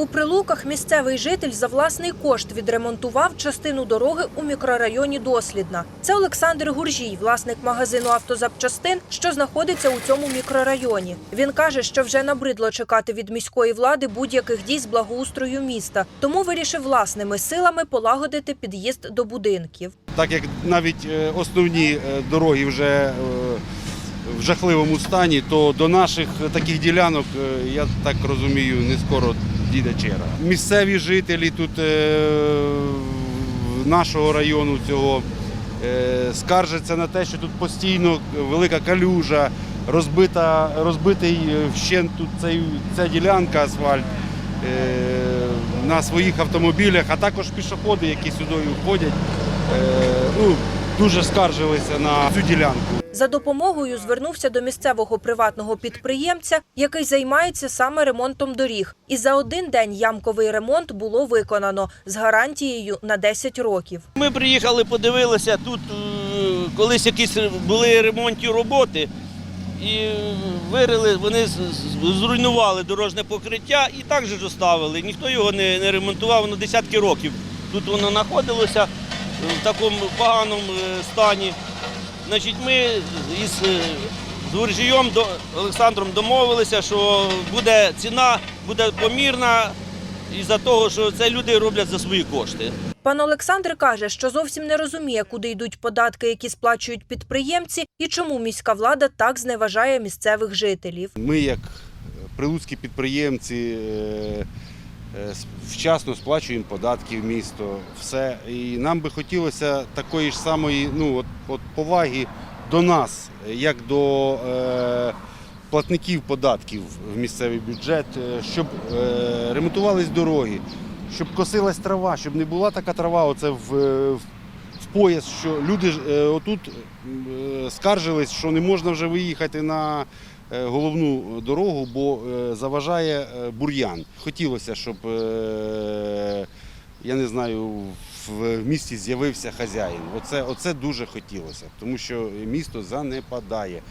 У Прилуках місцевий житель за власний кошт відремонтував частину дороги у мікрорайоні Дослідна. Це Олександр Гуржій, власник магазину автозапчастин, що знаходиться у цьому мікрорайоні. Він каже, що вже набридло чекати від міської влади будь-яких дій з благоустрою міста, тому вирішив власними силами полагодити під'їзд до будинків. так як навіть е, основні е, дороги вже е, в жахливому стані, то до наших таких ділянок, я так розумію, не скоро дійде черга. Місцеві жителі тут е, нашого району цього е, скаржаться на те, що тут постійно велика калюжа, розбита, розбитий е, вщент тут цей, ця ділянка асфальт. На своїх автомобілях, а також пішоходи, які сюди входять, ну, дуже скаржилися на цю ділянку. За допомогою звернувся до місцевого приватного підприємця, який займається саме ремонтом доріг. І за один день ямковий ремонт було виконано з гарантією на 10 років. Ми приїхали, подивилися, тут е, колись якісь були ремонтні роботи, і вирили, вони зруйнували дорожнє покриття і так же ж оставили. Ніхто його не, не ремонтував на десятки років. Тут воно знаходилося в такому поганому е, стані. Значить, ми із е, з Гуржієм до Олександром домовилися, що буде ціна буде помірна із-за того, що це люди роблять за свої кошти. Пан Олександр каже, що зовсім не розуміє, куди йдуть податки, які сплачують підприємці, і чому міська влада так зневажає місцевих жителів. Ми, як прилуцькі підприємці, е, вчасно сплачуємо податки в місто, все. І нам би хотілося такої ж самої ну, от, от поваги до нас, як до е, платників податків в місцевий бюджет, е, щоб е, ремонтувались дороги, щоб косилась трава, щоб не була така трава оце в, е, в пояс, що люди ж, е, отут е, скаржились, що не можна вже виїхати на е, головну дорогу, бо е, заважає е, бур'ян. Хотілося, щоб е, я не знаю, в місті з'явився хазяїн. Оце, оце дуже хотілося, тому що місто занепадає.